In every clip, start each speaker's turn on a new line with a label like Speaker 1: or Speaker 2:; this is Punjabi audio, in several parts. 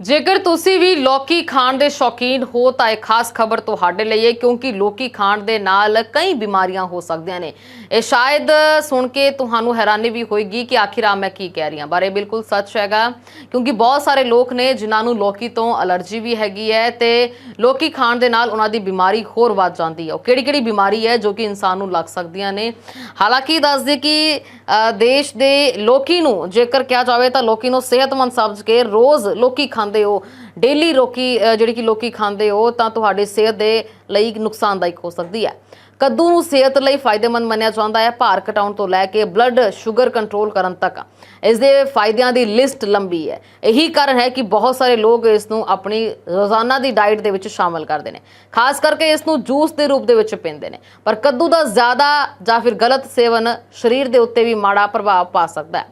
Speaker 1: ਜੇਕਰ ਤੁਸੀਂ ਵੀ ਲੌਕੀ ਖਾਣ ਦੇ ਸ਼ੌਕੀਨ ਹੋ, ਤਾਂ ਇਹ ਖਾਸ ਖਬਰ ਤੁਹਾਡੇ ਲਈ ਹੈ, ਕਿਉਂਕਿ ਲੌਕੀ ਖਾਣ ਦੇ ਨਾਲ ਕਈ ਬਿਮਾਰੀਆਂ ਹੋ ਸਕਦੀਆਂ ਨੇ। ਇਹ ਸ਼ਾਇਦ ਸੁਣ ਕੇ ਤੁਹਾਨੂੰ ਹੈਰਾਨੀ ਵੀ ਹੋਏਗੀ ਕਿ ਆਖਿਰ ਆ ਮੈਂ ਕੀ ਕਹਿ ਰਹੀ ਹਾਂ। ਪਰ ਇਹ ਬਿਲਕੁਲ ਸੱਚ ਹੈਗਾ, ਕਿਉਂਕਿ ਬਹੁਤ ਸਾਰੇ ਲੋਕ ਨੇ ਜਿਨ੍ਹਾਂ ਨੂੰ ਲੌਕੀ ਤੋਂ ਅਲਰਜੀ ਵੀ ਹੈਗੀ ਹੈ ਤੇ ਲੌਕੀ ਖਾਣ ਦੇ ਨਾਲ ਉਹਨਾਂ ਦੀ ਬਿਮਾਰੀ ਹੋਰ ਵੱਧ ਜਾਂਦੀ ਹੈ। ਉਹ ਕਿਹੜੀ ਕਿਹੜੀ ਬਿਮਾਰੀ ਹੈ ਜੋ ਕਿ ਇਨਸਾਨ ਨੂੰ ਲੱਗ ਸਕਦੀਆਂ ਨੇ? ਹਾਲਾਂਕਿ ਦੱਸਦੇ ਕਿ ਦੇਸ਼ ਦੇ ਲੋਕੀ ਨੂੰ ਜੇਕਰ ਕਿਹਾ ਜਾਵੇ ਤਾਂ ਲੋਕੀ ਨੂੰ ਸਿਹਤਮੰਦ ਸਮਝ ਕੇ ਰੋਜ਼ ਲੋਕੀ ਖਾਂਦੇ ਹੋ ਡੇਲੀ ਲੋਕੀ ਅ, ਜਿਹੜੀ ਕਿ ਲੋਕੀ ਖਾਂਦੇ ਹੋ ਤਾਂ ਤੁਹਾਡੀ ਸਿਹਤ ਦੇ ਲਈ ਨੁਕਸਾਨਦਾਇਕ ਹੋ ਸਕਦੀ ਹੈ। ਕੱਦੂ ਨੂੰ ਸਿਹਤ ਲਈ ਫਾਇਦੇਮੰਦ ਮੰਨਿਆ ਜਾਂਦਾ ਹੈ ਭਾਰ ਘਟਾਉਣ ਤੋਂ ਲੈ ਕੇ ਬਲੱਡ ਸ਼ੂਗਰ ਕੰਟਰੋਲ ਕਰਨ ਤੱਕ। ਇਸ ਦੇ ਫਾਇਦਿਆਂ ਦੀ ਲਿਸਟ ਲੰਬੀ ਹੈ। ਇਹੀ ਕਾਰਨ ਹੈ ਕਿ ਬਹੁਤ ਸਾਰੇ ਲੋਕ ਇਸ ਨੂੰ ਆਪਣੀ ਰੋਜ਼ਾਨਾ ਦੀ ਡਾਈਟ ਦੇ ਵਿੱਚ ਸ਼ਾਮਲ ਕਰਦੇ ਨੇ। ਖਾਸ ਕਰਕੇ ਇਸ ਨੂੰ ਜੂਸ ਦੇ ਰੂਪ ਦੇ ਵਿੱਚ ਪੀਂਦੇ ਨੇ। ਪਰ ਕੱਦੂ ਦਾ ਜ਼ਿਆਦਾ ਜਾਂ ਫਿਰ ਗਲਤ ਸੇਵਨ ਸਰੀਰ ਦੇ ਉੱਤੇ ਵੀ ਮਾੜਾ ਪ੍ਰਭਾਵ ਪਾ ਸਕਦਾ ਹੈ।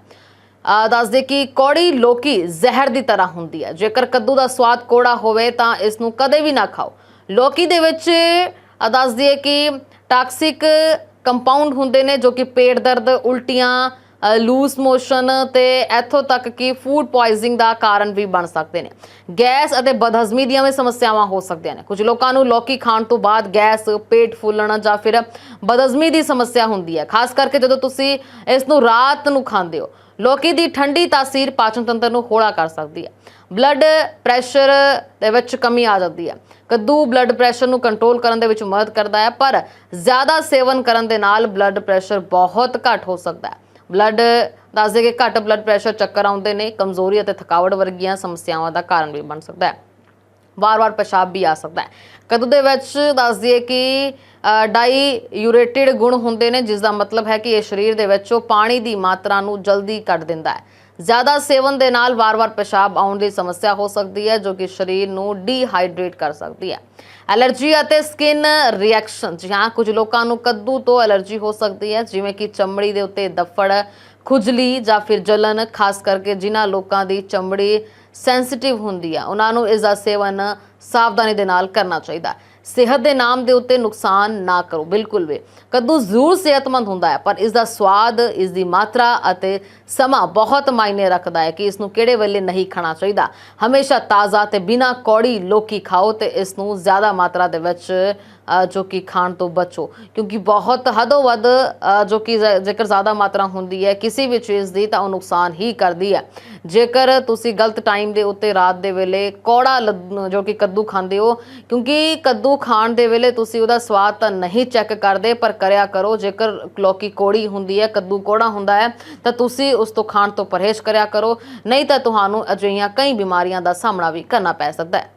Speaker 1: ਦੱਸਦੇ ਕਿ ਕੌੜੀ ਲੋਕੀ ਜ਼ਹਿਰ ਦੀ ਤਰ੍ਹਾਂ ਹੁੰਦੀ ਹੈ। ਜੇਕਰ ਕੱਦੂ ਦਾ ਸਵਾਦ ਕੌੜਾ ਹੋਵੇ ਤਾਂ ਇਸ ਨੂੰ ਕਦੇ ਵੀ ਨਾ ਖਾਓ। ਲੋਕੀ ਦੇ ਵਿੱਚ ਆ ਕਿ ਟਾਕਸਿਕ ਕੰਪਾਊਂਡ ਹੁੰਦੇ ਨੇ ਜੋ ਕਿ ਪੇਟ ਦਰਦ, ਉਲਟੀਆਂ ਲੂਸ ਮੋਸ਼ਨ ਤੇ ਇੱਥੋਂ ਤੱਕ ਕਿ ਫੂਡ ਪੋਇਜ਼ਨਿੰਗ ਦਾ ਕਾਰਨ ਵੀ ਬਣ ਸਕਦੇ ਨੇ। ਗੈਸ ਅਤੇ ਬਦਹਜ਼ਮੀ ਦੀਆਂ ਵੀ ਸਮੱਸਿਆਵਾਂ ਹੋ ਸਕਦੀਆਂ ਨੇ। ਕੁਝ ਲੋਕਾਂ ਨੂੰ ਲੌਕੀ ਖਾਣ ਤੋਂ ਬਾਅਦ ਗੈਸ, ਪੇਟ ਫੁੱਲਣਾ ਜਾਂ ਫਿਰ ਬਦਹਜ਼ਮੀ ਦੀ ਸਮੱਸਿਆ ਹੁੰਦੀ ਹੈ। ਖਾਸ ਕਰਕੇ ਜਦੋਂ ਤੁਸੀਂ ਇਸ ਨੂੰ ਰਾਤ ਨੂੰ ਖਾਂਦੇ ਹੋ, ਲੋਕੀ ਦੀ ਠੰਡੀ ਤਾਸੀਰ ਪਾਚਨ ਤੰਤਰ ਨੂੰ ਹੌਲਾ ਕਰ ਸਕਦੀ ਹੈ। ਬਲੱਡ ਪ੍ਰੈਸ਼ਰ ਦੇ ਵਿੱਚ ਕਮੀ ਆ ਜਾਂਦੀ ਹੈ। ਕੱਦੂ ਬਲੱਡ ਪ੍ਰੈਸ਼ਰ ਨੂੰ ਕੰਟਰੋਲ ਕਰਨ ਦੇ ਵਿੱਚ ਮਦਦ ਕਰਦਾ ਹੈ, ਪਰ ਜ਼ਿਆਦਾ ਸੇਵਨ ਕਰਨ ਦੇ ਨਾਲ ਬਲੱਡ ਪ੍ਰੈਸ਼ਰ ਬਹੁਤ ਘੱਟ ਹੋ ਸਕਦਾ ਹੈ। ਬਲੱਡ ਦੱਸਦੇ ਕਿ ਘੱਟ ਬਲੱਡ ਪ੍ਰੈਸ਼ਰ ਚੱਕਰ ਆਉਂਦੇ ਨੇ, ਕਮਜ਼ੋਰੀ ਅਤੇ ਥਕਾਵਟ ਵਰਗੀਆਂ ਸਮੱਸਿਆਵਾਂ ਦਾ ਕਾਰਨ ਵੀ ਬਣ ਸਕਦਾ ਹੈ। ਵਾਰ-ਵਾਰ ਪਿਸ਼ਾਬ ਵੀ ਆ ਸਕਦਾ ਹੈ। ਕੱਦੂ ਦੇ ਵਿੱਚ ਦੱਸ ਦਈਏ ਕਿ ਡਾਈ ਯੂਰੇਟਿਡ ਗੁਣ ਹੁੰਦੇ ਨੇ ਜਿਸ ਦਾ ਮਤਲਬ ਹੈ ਕਿ ਇਹ ਸਰੀਰ ਦੇ ਵਿੱਚੋਂ ਪਾਣੀ ਦੀ ਮਾਤਰਾ ਨੂੰ ਜਲਦੀ ਕੱਢ ਦਿੰਦਾ ਹੈ। ਜ਼ਿਆਦਾ ਸੇਵਨ ਦੇ ਨਾਲ ਵਾਰ-ਵਾਰ ਪਿਸ਼ਾਬ ਆਉਣ ਦੀ ਸਮੱਸਿਆ ਹੋ ਸਕਦੀ ਹੈ, ਜੋ ਕਿ ਸਰੀਰ ਨੂੰ ਡੀਹਾਈਡਰੇਟ ਕਰ ਸਕਦੀ ਹੈ। ਐਲਰਜੀ ਅਤੇ ਸਕਿਨ ਰਿਐਕਸ਼ਨ ਹਾਂ, ਕੁਝ ਲੋਕਾਂ ਨੂੰ ਕੱਦੂ ਤੋਂ ਐਲਰਜੀ ਹੋ ਸਕਦੀ ਹੈ, ਜਿਵੇਂ ਕਿ ਚਮੜੀ ਦੇ ਉੱਤੇ ਦਫੜ, ਖੁਜਲੀ ਜਾਂ ਫਿਰ ਜਲਨ, ਖਾਸ ਕਰਕੇ ਜਿਨ੍ਹਾਂ ਲੋਕਾਂ ਦੀ ਚਮੜੀ ਸੈਂਸਿਟਿਵ ਹੁੰਦੀ ਆ। ਉਹਨਾਂ ਨੂੰ ਇਸ ਦਾ ਸੇਵਨ ਸਾਵਧਾਨੀ ਦੇ ਨਾਲ ਕਰਨਾ ਚਾਹੀਦਾ ਹੈ। ਸਿਹਤ ਦੇ ਨਾਮ ਦੇ ਉੱਤੇ ਨੁਕਸਾਨ ਨਾ ਕਰੋ। ਬਿਲਕੁਲ ਵੀ। ਕੱਦੂ ਜ਼ਰੂਰ ਸਿਹਤਮੰਦ ਹੁੰਦਾ ਹੈ, ਪਰ ਇਸ ਦਾ ਸਵਾਦ ਇਸ ਦੀ ਮਾਤਰਾ ਅਤੇ ਸਮਾਂ ਬਹੁਤ ਮਾਇਨੇ ਰੱਖਦਾ ਹੈ ਕਿ ਇਸ ਨੂੰ ਕਿਹੜੇ ਵੇਲੇ ਨਹੀਂ ਖਾਣਾ ਚਾਹੀਦਾ। ਹਮੇਸ਼ਾ ਤਾਜ਼ਾ ਤੇ ਬਿਨਾਂ ਕੌੜੀ ਲੋਕੀ ਖਾਓ ਤੇ ਇਸ ਨੂੰ ਜ਼ਿਆਦਾ ਮਾਤਰਾ ਦੇ ਵਿੱਚ ਜੋ ਕਿ ਖਾਣ ਤੋਂ ਬਚੋ। ਕਿਉਂਕਿ ਬਹੁਤ ਹੱਦੋਂ ਵੱਧ ਜੋ ਕਿ ਜੇਕਰ ਜ਼ਿਆਦਾ ਮਾਤਰਾ ਹੁੰਦੀ ਹੈ, ਕਿਸੇ ਵੀ ਚੀਜ਼ ਦੀ ਤਾਂ ਉਹ ਨੁਕਸਾਨ ਹੀ ਕਰਦੀ ਹੈ। ਜੇਕਰ ਤੁਸੀਂ ਗਲਤ ਟਾਈਮ ਦੇ ਉੱਤੇ ਰਾਤ ਦੇ ਵੇਲੇ ਕੌੜਾ ਲੱਦ- ਜੋ ਕਿ ਕੱਦੂ ਖਾਂਦੇ ਹੋ ਕਿਉਂਕਿ ਕੱਦੂ ਖਾਣ ਦੇ ਵੇਲੇ ਤੁਸੀਂ ਉਹਦਾ ਸਵਾਦ ਤਾਂ ਨਹੀਂ ਚੈੱਕ ਕਰਦੇ, ਪਰ ਕਰਿਆ ਕਰੋ। ਜੇਕਰ ਲੌਕੀ ਕੋੜੀ ਹੁੰਦੀ ਹੈ, ਕੱਦੂ ਕੋੜਾ ਹੁੰਦਾ ਹੈ, ਤਾਂ ਤੁਸੀਂ ਉਸ ਤੋਂ ਖਾਣ ਤੋਂ ਪਰਹੇਜ਼ ਕਰਿਆ ਕਰੋ। ਨਹੀਂ ਤਾਂ ਤੁਹਾਨੂੰ ਅਜਿਹੀਆਂ ਕਈ ਬਿਮਾਰੀਆਂ ਦਾ ਸਾਹਮਣਾ ਵੀ ਕਰਨਾ ਪੈ ਸਕਦਾ ਹੈ।